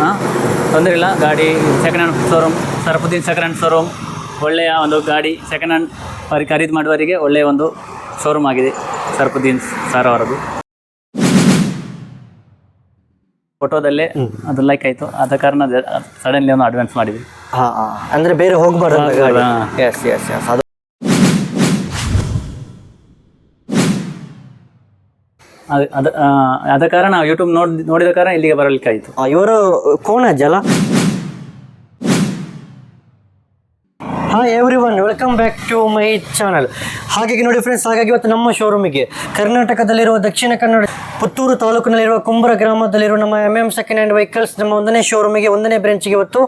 ಹಾಂ ತೊಂದರೆ ಇಲ್ಲ. ಗಾಡಿ second hand showroom Sarafuddin second hand showroom ಒಳ್ಳೆಯ ಒಂದು ಗಾಡಿ ಸೆಕೆಂಡ್ ಹ್ಯಾಂಡ್ ಅವರಿಗೆ ಖರೀದಿ ಮಾಡುವವರಿಗೆ ಒಳ್ಳೆಯ ಒಂದು ಶೋರೂಮ್ ಆಗಿದೆ ಸರಪುದ್ದೀನ್ ಸಾರ್ ಅವರದು ಫೋಟೋದಲ್ಲೇ ಅದು ಲೈಕ್ ಆಯಿತು. ಆದ ಕಾರಣ ಸಡನ್ಲಿ ಒಂದು ಅಡ್ವಾನ್ಸ್ ಮಾಡಿದ್ವಿ. ಹಾ ಹಾ. ಅಂದ್ರೆ ಬೇರೆ ಹೋಗ್ಬಾರ್ದು, ಎಸ್ ಎಸ್ ಎಸ್ ಅದು ಅದು ಅದ ಕಾರಣ ಯೂಟ್ಯೂಬ್ ನೋಡ್, ನೋಡಿದ ಕಾರಣ ಇಲ್ಲಿಗೆ ಬರಲಿಕ್ಕಾಯಿತು. ಇವರು ಕೋಣಜ್ ಜಲ. Hi everyone welcome back to my channel ಹಾಗಾಗಿ ನೋಡಿ ಫ್ರೆಂಡ್ಸ್ ಹಾಗಾಗಿ ಇವತ್ತು ನಮ್ಮ ಶೋರೂಮಿಗೆ ಕರ್ನಾಟಕದಲ್ಲಿರುವ ದಕ್ಷಿಣ ಕನ್ನಡ ಪುತ್ತೂರು ತಾಲೂಕಿನಲ್ಲಿರುವ ಕುಂಬರ ಗ್ರಾಮದಲ್ಲಿರುವ ನಮ್ಮ M M second hand vehicles ನಮ್ಮ ಒಂದನೇ ಶೋರೂಮಿಗೆ ಒಂದನೇ ಬ್ರಾಂಚಿಗೆ ಇವತ್ತು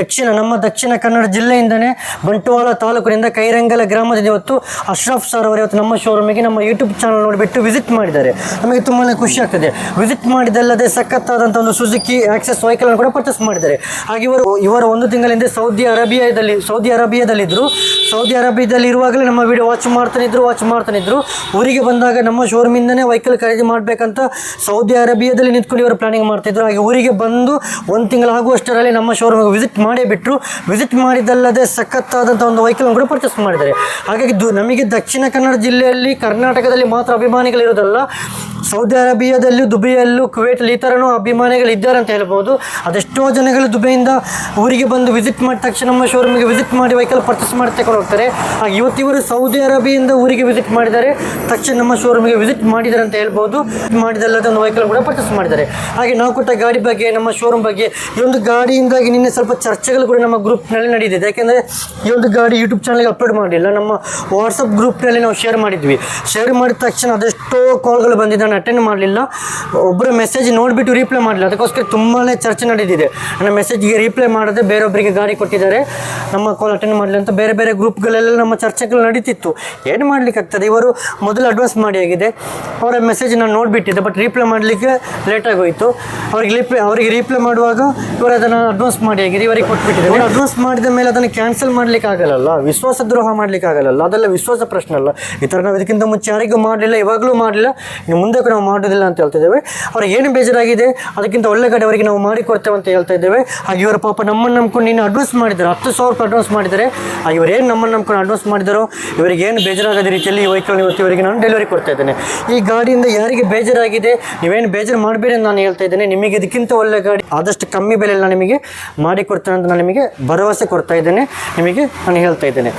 ದಕ್ಷಿಣ, ನಮ್ಮ ದಕ್ಷಿಣ ಕನ್ನಡ ಜಿಲ್ಲೆಯಿಂದನೇ ಬಂಟ್ವಾಳ ತಾಲೂಕಿನಿಂದ ಕೈರಂಗಲ ಗ್ರಾಮದಿಂದ ಇವತ್ತು ಅಶ್ರಫ್ ಸರ್ ಅವರು ಇವತ್ತು ನಮ್ಮ ಶೋರೂಮಿಗೆ ನಮ್ಮ ಯೂಟ್ಯೂಬ್ ಚಾನಲ್ ನೋಡಿಬಿಟ್ಟು ವಿಸಿಟ್ ಮಾಡಿದ್ದಾರೆ. ನಮಗೆ ತುಂಬಾ ಖುಷಿ ಆಗ್ತದೆ. ವಿಸಿಟ್ ಮಾಡಿದಲ್ಲದೆ ಸಖತ್ತಾದಂಥ ಒಂದು ಸುಜುಕಿ ಆಕ್ಸೆಸ್ ವೆಹಿಕಲ್ ಕೂಡ ಪರ್ಚೇಸ್ ಮಾಡಿದ್ದಾರೆ. ಹಾಗೆ ಇವರು, ಇವರ ಒಂದು ತಿಂಗಳ ಹಿಂದೆ ಸೌದಿ ಅರೇಬಿಯಾದಲ್ಲಿ ಸೌದಿ ಅರೇಬಿಯಾದಲ್ಲಿದ್ದರು ಸೌದಿ ಅರೇಬಿಯಾದಲ್ಲಿ ಇರುವಾಗಲೇ ನಮ್ಮ ವಿಡಿಯೋ ವಾಚ್ ಮಾಡ್ತಾನಿದ್ರು ವಾಚ್ ಮಾಡ್ತಾನಿದ್ರು ಊರಿಗೆ ಬಂದಾಗ ನಮ್ಮ ಶೋರೂಮಿಂದನೇ ವೆಹಿಕಲ್ ಖರೀದಿ ಮಾಡಬೇಕಂತ ಸೌದಿ ಅರೇಬಿಯಾದಲ್ಲಿ ನಿಂತ್ಕೊಂಡು ಇವರು ಪ್ಲಾನಿಂಗ್ ಮಾಡ್ತಿದ್ರು. ಹಾಗೆ ಊರಿಗೆ ಬಂದು ಒಂದು ತಿಂಗಳು ಆಗುವಷ್ಟರಲ್ಲಿ ನಮ್ಮ ಶೋರೂಮಿಗೆ ವಿಸಿಟ್ ಮಾಡೇ ಬಿಟ್ಟರು ವಿಸಿಟ್ ಮಾಡಿದ್ದಲ್ಲದೆ ಸಖತ್ತಾದಂಥ ಒಂದು ವೆಹಿಕಲ್ ಕೂಡ ಪರ್ಚೇಸ್ ಮಾಡಿದ್ದಾರೆ. ಹಾಗಾಗಿ ನಮಗೆ ದಕ್ಷಿಣ ಕನ್ನಡ ಜಿಲ್ಲೆಯಲ್ಲಿ ಕರ್ನಾಟಕದಲ್ಲಿ ಮಾತ್ರ ಅಭಿಮಾನಿಗಳಿರೋದಲ್ಲ ಸೌದಿ ಅರೇಬಿಯಾದಲ್ಲೂ, ದುಬೈಯಲ್ಲೂ ಕುವೈಟಲ್ಲಿ ಈ ಥರನೂ ಅಭಿಮಾನಿಗಳು ಇದ್ದಾರೆ ಅಂತ ಹೇಳ್ಬೋದು. ಅದೆಷ್ಟೋ ಜನಗಳು ದುಬೈಯಿಂದ ಊರಿಗೆ ಬಂದು ವಿಸಿಟ್ ಮಾಡಿದ ತಕ್ಷಣ ನಮ್ಮ ಶೋರೂಮಿಗೆ ವಿಸಿಟ್ ಮಾಡಿ ವೆಹಿಕಲ್ ಪರ್ಚೇಸ್ ಮಾಡಿ ತಗೊಂಡು ಹೋಗ್ತಾರೆ. ಹಾಗೆ ಇವತ್ತಿವರು ಸೌದಿ ಅರೇಬಿಯಿಂದ ಊರಿಗೆ ವಿಸಿಟ್ ಮಾಡಿದ್ದಾರೆ. ತಕ್ಷಣ ನಮ್ಮ ಶೋರೂಮಿಗೆ ವಿಸಿಟ್ ಮಾಡಿದ್ದಾರೆ ಅಂತ ಹೇಳ್ಬೋದು. ಮಾಡಿದಲ್ಲದೆ ಒಂದು ವೆಹಿಕಲ್ ಕೂಡ ಪರ್ಚೇಸ್ ಮಾಡಿದ್ದಾರೆ. ಹಾಗೆ ನಾವು ಕೊಟ್ಟ ಗಾಡಿ ಬಗ್ಗೆ, ನಮ್ಮ ಶೋರೂಮ್ ಬಗ್ಗೆ, ಈ ಒಂದು ಗಾಡಿಯಿಂದಾಗಿ ನಿನ್ನೆ ಸ್ವಲ್ಪ ಚರ್ಚೆಗಳು ಕೂಡ ನಮ್ಮ ಗ್ರೂಪ್ನಲ್ಲಿ ನಡೆದಿದೆ. ಯಾಕೆಂದರೆ ಈ ಒಂದು ಗಾಡಿ ಯೂಟ್ಯೂಬ್ ಚಾನಲ್ಗೆ ಅಪ್ಲೋಡ್ ಮಾಡಲಿಲ್ಲ. ನಮ್ಮ ವಾಟ್ಸಪ್ ಗ್ರೂಪ್ನಲ್ಲಿ ನಾವು ಶೇರ್ ಮಾಡಿದ್ವಿ. ಶೇರ್ ಮಾಡಿದ ತಕ್ಷಣ ಅದೆಷ್ಟೋ ಕಾಲ್ಗಳು ಬಂದಿದ್ದು ನಾನು ಅಟೆಂಡ್ ಮಾಡಲಿಲ್ಲ. ಒಬ್ಬರು ಮೆಸೇಜ್ ನೋಡಿಬಿಟ್ಟು ರಿಪ್ಲೈ ಮಾಡಲಿಲ್ಲ. ಅದಕ್ಕೋಸ್ಕರ ತುಂಬಾ ಚರ್ಚೆ ನಡೆದಿದೆ. ನನ್ನ ಮೆಸೇಜ್ಗೆ ರಿಪ್ಲೈ ಮಾಡದೆ ಬೇರೊಬ್ಬರಿಗೆ ಗಾಡಿ ಕೊಟ್ಟಿದ್ದಾರೆ. ನಮ್ಮ ಕಾಲ್ ಅಟೆಂಡ್ ಮಾಡಲಿ ಅಂತ ಬೇರೆ ಬೇರೆ ಗ್ರೂಪ್ಗಳೆಲ್ಲ ನಮ್ಮ ಚರ್ಚೆಗಳು ನಡೀತಿತ್ತು. ಏನು ಮಾಡ್ಲಿಕ್ಕಾಗ್ತದೆ? ಇವರು ಮೊದಲು ಅಡ್ವಾನ್ಸ್ ಮಾಡಿ ಆಗಿದೆ. ಅವರ ಮೆಸೇಜ್ ನಾನು ನೋಡಿಬಿಟ್ಟಿದ್ದೆ. ಬಟ್ ರೀಪ್ಲೇ ಮಾಡಲಿಕ್ಕೆ ಲೇಟಾಗಿ ಆಗೋಯಿತು. ಅವ್ರಿಗೆ ರೀಪ್ಲೈ ಅವರಿಗೆ ರೀಪ್ಲೇ ಮಾಡುವಾಗ ಇವರು ಅದನ್ನು ಅಡ್ವಾನ್ಸ್ ಮಾಡಿ ಆಗಿದೆ ಇವರಿಗೆ ಕೊಟ್ಬಿಟ್ಟಿದ್ದಾರೆ. ಅಡ್ವಾನ್ಸ್ ಮಾಡಿದ ಮೇಲೆ ಅದನ್ನು ಕ್ಯಾನ್ಸಲ್ ಮಾಡ್ಲಿಕ್ಕೆ ಆಗಲ್ಲ ವಿಶ್ವಾಸ ದ್ರೋಹ ಮಾಡ್ಲಿಕ್ಕೆ ಆಗಲ್ಲ ಅದೆಲ್ಲ ವಿಶ್ವಾಸ ಪ್ರಶ್ನೆ ಅಲ್ಲ. ಈ ಥರ ನಾವು ಇದಕ್ಕಿಂತ ಮುಂಚೆ ಯಾರಿಗೂ ಮಾಡಲಿಲ್ಲ, ಇವಾಗಲೂ ಮಾಡಲಿಲ್ಲ. ಇನ್ನು ಮುಂದೆ ನಾವು ಮಾಡೋದಿಲ್ಲ ಅಂತ ಹೇಳ್ತಾ ಇದ್ದೇವೆ. ಅವ್ರಿಗೆ ಏನು ಬೇಜಾರಾಗಿದೆ? ಅದಕ್ಕಿಂತ ಒಳ್ಳೆ ಕಡೆ ಅವರಿಗೆ ನಾವು ಮಾಡಿಕೊಡ್ತೇವೆ ಅಂತ ಹೇಳ್ತಾ ಇದ್ದೇವೆ. ಹಾಗೆ ಇವರ ಪಾಪ ನಮ್ಮನ್ನು ನಂಬ್ಕೊಂಡು ನೀನು ಅಡ್ವಾನ್ಸ್ ಮಾಡಿದ್ದಾರೆ. ಹತ್ತು ಸಾವಿರ ರೂಪಾಯಿ ಅಡ್ವಾನ್ಸ್ ಮಾಡಿದರೆ ಹಾಗೆ ಇವರು ಏನು ನಮ್ಮನ್ನು ನಂಬ್ಕೊಂಡು ಅಡ್ವಾನ್ಸ್ ಮಾಡಿದಾರೋ, ಇವರಿಗೆ ಏನು ಬೇಜಾರಾಗದ ರೀತಿಯಲ್ಲಿ ಈ ಇವತ್ತು ಇವರಿಗೆ ನಾನು ಡೆಲಿವರಿ ಕೊಡ್ತಾ ಇದ್ದೇನೆ. ಈ ಗಾಡಿಯಿಂದ ಯಾರಿಗೆ ಬೇಜಾರಾಗಿದೆ ನೀವೇನು ಬೇಜಾರು ಮಾಡಬೇಡಿ ಅಂತ ನಾನು ಹೇಳ್ತಾ ಇದ್ದೇನೆ. ನಿಮಗೆ ಇದಕ್ಕಿಂತ ಒಳ್ಳೆ ಗಾಡಿ, ಆದಷ್ಟು ಕಮ್ಮಿ ಬೆಲೆಯಲ್ಲಿ ನಾನು ನಿಮಗೆ ಮಾಡಿಕೊಡ್ತೇನೆ ಅಂತ ನಾನು ನಿಮಗೆ ಭರವಸೆ ಕೊಡ್ತಾ ಇದ್ದೇನೆ. ನಿಮಗೆ ನಾನು ಹೇಳ್ತಾ ಇದ್ದೇನೆ.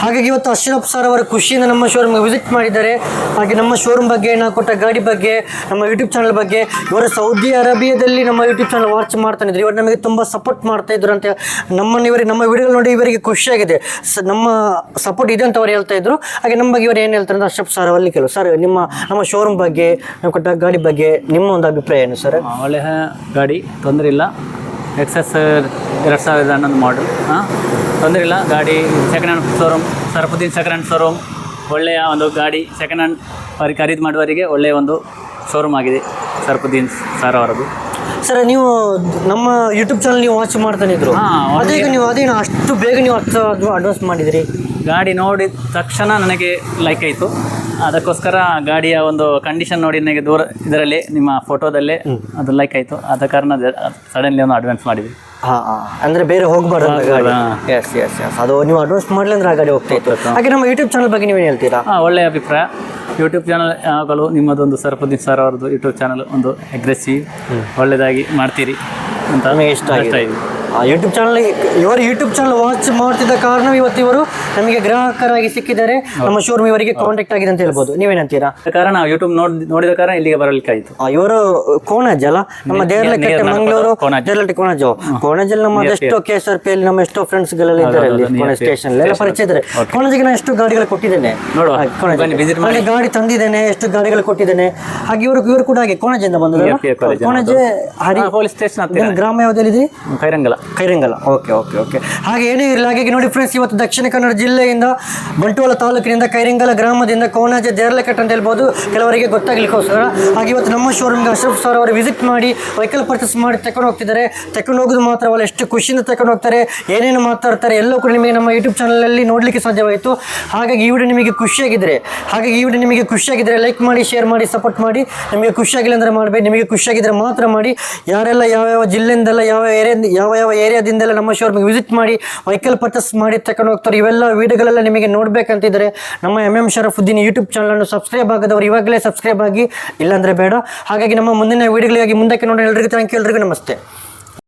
ಹಾಗಾಗಿ ಇವತ್ತು ಅಶ್ರಫ್ ಸರ್ ಅವರ ಖುಷಿಯಿಂದ ನಮ್ಮ ಶೋರೂಮ್ಗೆ ವಿಸಿಟ್ ಮಾಡಿದ್ದಾರೆ. ಹಾಗೆ ನಮ್ಮ ಶೋರೂಮ್ ಬಗ್ಗೆ, ನಾವು ಕೊಟ್ಟ ಗಾಡಿ ಬಗ್ಗೆ, ನಮ್ಮ ಯೂಟ್ಯೂಬ್ ಚಾನಲ್ ಬಗ್ಗೆ ಇವರು ಸೌದಿ ಅರೇಬಿಯಾದಲ್ಲಿ ನಮ್ಮ ಯೂಟ್ಯೂಬ್ ಚಾನಲ್ ವಾಚ್ ಮಾಡ್ತಾನೆ ಇದ್ರು. ಇವರು ನಮಗೆ ತುಂಬ ಸಪೋರ್ಟ್ ಮಾಡ್ತಾ ಇದ್ರು ಅಂತ ನಮ್ಮನ್ನು ಇವರಿಗೆ, ನಮ್ಮ ವಿಡಿಯೋ ನೋಡಿ ಇವರಿಗೆ ಖುಷಿಯಾಗಿದೆ. ಸ, ನಮ್ಮ ಸಪೋರ್ಟ್ ಇದೆ ಅಂತ ಅವ್ರು ಹೇಳ್ತಾ ಇದ್ರು. ಹಾಗೆ ನಮ್ಮ ಬಗ್ಗೆ ಇವರು ಏನು ಹೇಳ್ತಾರೆ ಅಂತ ಅಶ್ರಫ್ ಸರ್ ಅಲ್ಲಿ ಕೆಲವು ಸರ್, ನಿಮ್ಮ, ನಮ್ಮ ಶೋರೂಮ್ ಬಗ್ಗೆ, ನಾವು ಕೊಟ್ಟ ಗಾಡಿ ಬಗ್ಗೆ ನಿಮ್ಮ ಒಂದು ಅಭಿಪ್ರಾಯ ಏನು, ಸರ್? ಒಳ್ಳೆಯ ಗಾಡಿ, ತೊಂದರೆ ಇಲ್ಲ. ಎಕ್ಸಸ್ ಎರಡು ಸಾವಿರದ ಹನ್ನೊಂದು ಮಾಡಲ್ ಹಾಂ? ತೊಂದರೆ ಇಲ್ಲ ಗಾಡಿ second hand showroom Sarafuddin second hand showroom ಒಳ್ಳೆಯ ಒಂದು ಗಾಡಿ ಸೆಕೆಂಡ್ ಹ್ಯಾಂಡ್ ಅವ್ರಿಗೆ ಖರೀದಿ ಮಾಡುವವರಿಗೆ ಒಳ್ಳೆಯ ಒಂದು ಶೋರೂಮ್ ಆಗಿದೆ ಸರಫುದ್ದೀನ್ ಸರ್ ಅವರದು ಸರ್ ನೀವು ನಮ್ಮ ಯೂಟ್ಯೂಬ್ ಚಾನಲ್ ನೀವು ವಾಚ್ ಮಾಡ್ತಾನೆ ಇದ್ರು. ಹಾ, ಅದೇ ನೀವು ಅದೇನು ಅಷ್ಟು ಬೇಗ ನೀವು ಹತ್ತು ಅಡ್ವಾನ್ಸ್ ಮಾಡಿದಿರಿ? ಗಾಡಿ ನೋಡಿದ ತಕ್ಷಣ ನನಗೆ ಲೈಕ್ ಆಯಿತು. ಅದಕ್ಕೋಸ್ಕರ ಗಾಡಿಯ ಒಂದು ಕಂಡೀಷನ್ ನೋಡಿ ನನಗೆ ದೂರ ಇದರಲ್ಲಿ ನಿಮ್ಮ ಫೋಟೋದಲ್ಲೇ ಅದು ಲೈಕ್ ಆಯಿತು. ಆದ ಕಾರಣ ಸಡನ್ಲಿ ಒಂದು ಅಡ್ವಾನ್ಸ್ ಮಾಡಿದ್ವಿ. ಅಂದ್ರೆ ಬೇರೆ ಹೋಗ್ಬಾರ್ದು. ಎಸ್ ಎಸ್ ಎಸ್ ಅದು ನೀವು ಅಡ್ವಾನ್ಸ್ ಮಾಡಲಿ ಅಂದ್ರೆ ಆ ಗಾಡಿ ಹೋಗ್ತಾಯಿತ್ತು ಹಾಗೆ ನಮ್ಮ ಯೂಟ್ಯೂಬ್ ಚಾನಲ್ ಬಗ್ಗೆ ನೀವೇನು ಹೇಳ್ತೀರಾ? ಹಾಂ ಒಳ್ಳೆಯ ಅಭಿಪ್ರಾಯ. ಯೂಟ್ಯೂಬ್ ಚಾನಲ್ ಆಗಲು ನಿಮ್ಮದೊಂದು ಸರ್ಪುದ್ದೀನ್ ಸರ್ ಅವ್ರದ್ದು ಯೂಟ್ಯೂಬ್ ಚಾನಲ್ ಒಂದು ಅಗ್ರೆಸಿವ್ ಒಳ್ಳೆಯದಾಗಿ ಮಾಡ್ತೀರಿ. ಅಂತ? ನಮಗೆ ಇಷ್ಟ ಆಗಿದೆ. ಯೂಟ್ಯೂಬ್ ಚಾನಲ್ ಇವರು ಯೂಟ್ಯೂಬ್ ಚಾನಲ್ ವಾಚ್ ಮಾಡ್ತಿದ್ದ ಕಾರಣ ಇವತ್ತು ಇವರು ನಮಗೆ ಗ್ರಾಹಕರಾಗಿ ಸಿಕ್ಕಿದ್ದಾರೆ. ನಮ್ಮ ಶೋರೂಮ್ ಇವರಿಗೆ ಕಾಂಟ್ಯಾಕ್ಟ್ ಆಗಿದೆ ಅಂತ ಹೇಳ್ಬೋದು. ನೀವೇನಂತೀರಾ ಕಾರಣ ಯೂಟ್ಯೂಬ್ ನೋಡ್ ನೋಡಿದ ಕಾರಣ ಇಲ್ಲಿಗೆ ಬರಲಿಕ್ಕೆ ಆಯಿತು ಇವರು ಕೋಣಜ್ ಅಲ್ಲ? ನಮ್ಮ ದೇರ್ಲಕಟ್ಟೆ ಮಂಗಳೂರು ಮಂಗಳೂರು ಕೋಣಜ್. ಕೋಣಜಲ್ಲಿ ನಮ್ಮ ಎಷ್ಟೋ ಕೆ ಎಸ್ ಆರ್ ಪಿ ಅಲ್ಲಿ ನಮ್ಮ ಎಷ್ಟೋ ಫ್ರೆಂಡ್ಸ್ ಗಳೆಲ್ಲ ಇದ್ದಾರೆ ಅಲ್ಲಿ ಸ್ಟೇಷನ್ ಎಲ್ಲ ಪರಿಚಯ ಇದ್ದಾರೆ. ಕೋಣಜಿಗೆ ನಾನು ಎಷ್ಟು ಗಾಡಿಗಳು ಕೊಟ್ಟಿದ್ದೇನೆ. ಮಾಡಿ. ಗಾಡಿ ತಂದಿದ್ದೇನೆ ಎಷ್ಟು ಗಾಡಿಗಳು ಕೊಟ್ಟಿದ್ದೇನೆ. ಹಾಗೆ ಇವರು ಇವರು ಕೂಡ ಹಾಗೆ ಕೋಣಜಿಂದ college Konaje Hari police station ಗ್ರಾಮ ಯಾವುದಲ್ಲಿದೆ Kairangala. Kairangala. Okay okay okay. ಹಾಗೆ ಏನೇ ಇರಲಿ ಹಾಗಾಗಿ ನೋಡಿ ಫ್ರೆಂಡ್ಸ್ ಇವತ್ತು ದಕ್ಷಿಣ ಕನ್ನಡ ಜಿಲ್ಲೆಯಿಂದ ಬಂಟ್ವಾಳ ತಾಲೂಕಿನಿಂದ ಕೈರಂಗಲ ಗ್ರಾಮದಿಂದ ಕೋಣಾಜ ದೇರ್ಲಕಟ್ ಅಂತ ಹೇಳ್ಬೋದು. ಕೆಲವರಿಗೆ ಗೊತ್ತಾಗ್ಲಿಕ್ಕೋಸ್ಕರ ಹಾಗೆ ಇವತ್ತು ನಮ್ಮ ಶೋರೂಮ್ಗೆ ಅಶೋಕ್ ಸರ್ ಅವರು ವಿಸಿಟ್ ಮಾಡಿ ವೆಹಿಕಲ್ ಪರ್ಚೇಸ್ ಮಾಡಿ ತಕೊಂಡು ಹೋಗ್ತಿದ್ದಾರೆ. ತಕೊಂಡು ಹೋಗೋದು ಮಾತ್ರವಲ್ಲ ಎಷ್ಟು ಖುಷಿಯಿಂದ ತಕೊಂಡು ಹೋಗ್ತಾರೆ ಏನೇನು ಮಾತಾಡ್ತಾರೆ ಎಲ್ಲವೂ ಕೂಡ ನಿಮಗೆ ನಮ್ಮ ಯೂಟ್ಯೂಬ್ ಚಾನಲಲ್ಲಿ ನೋಡಲಿಕ್ಕೆ ಸಾಧ್ಯವಾಯಿತು. ಹಾಗಾಗಿ ಈ ವಿಡಿಯೋ ನಿಮಗೆ ಖುಷಿಯಾಗಿದ್ದರೆ ಹಾಗಾಗಿ ಈ ವಿಡಿಯೋ ನಿಮಗೆ ಖುಷಿಯಾಗಿದ್ದರೆ ಲೈಕ್ ಮಾಡಿ ಶೇರ್ ಮಾಡಿ ಸಪೋರ್ಟ್ ಮಾಡಿ. ನಿಮಗೆ ಖುಷಿಯಾಗಿಲ್ಲ ಅಂದರೆ ಮಾಡಬೇಡಿ ನಿಮಗೆ ಖುಷಿಯಾಗಿದ್ದರೆ ಮಾತ್ರ ಮಾಡಿ. ಯಾರೆಲ್ಲ ಯಾವ್ಯಾವ ಜಿಲ್ಲೆ ಎಲ್ಲೆಲ್ಲಿಂದೆಲ್ಲ ಯಾವ ಏರಿಯಾ ಯಾವ ಯಾವ ಏರಿಯಾದಿಂದೆಲ್ಲ ನಮ್ಮ ಶೋರೂಮಿಗೆ ವಿಸಿಟ್ ಮಾಡಿ ವೆಹಿಕಲ್ ಪರ್ಚೇಸ್ ಮಾಡಿ ತಗೊಂಡು ಹೋಗ್ತಾರೆ. ಇವೆಲ್ಲ ವೀಡಿಯೋಗಳೆಲ್ಲ ನಿಮಗೆ ನೋಡಬೇಕಂತಿದ್ರೆ ನಮ್ಮ ಎಂ ಎಂ ಶರಫುದ್ದೀನ್ ಯೂಟ್ಯೂಬ್ ಚಾನಲನ್ನು ಸಬ್ಸ್ಕ್ರೈಬ್ ಆಗದವರು ಇವಾಗಲೇ ಸಬ್ಸ್ಕ್ರೈಬ್ ಆಗಿ, ಇಲ್ಲಾಂದರೆ ಬೇಡ. ಹಾಗಾಗಿ ನಮ್ಮ ಮುಂದಿನ ವೀಡಿಯೋಗಳಿಗಾಗಿ ಮುಂದಕ್ಕೆ ನೋಡಿ ಎಲ್ರಿಗೂ ಥ್ಯಾಂಕ್ ಯು ಎಲ್ರಿಗೂ ನಮಸ್ತೆ.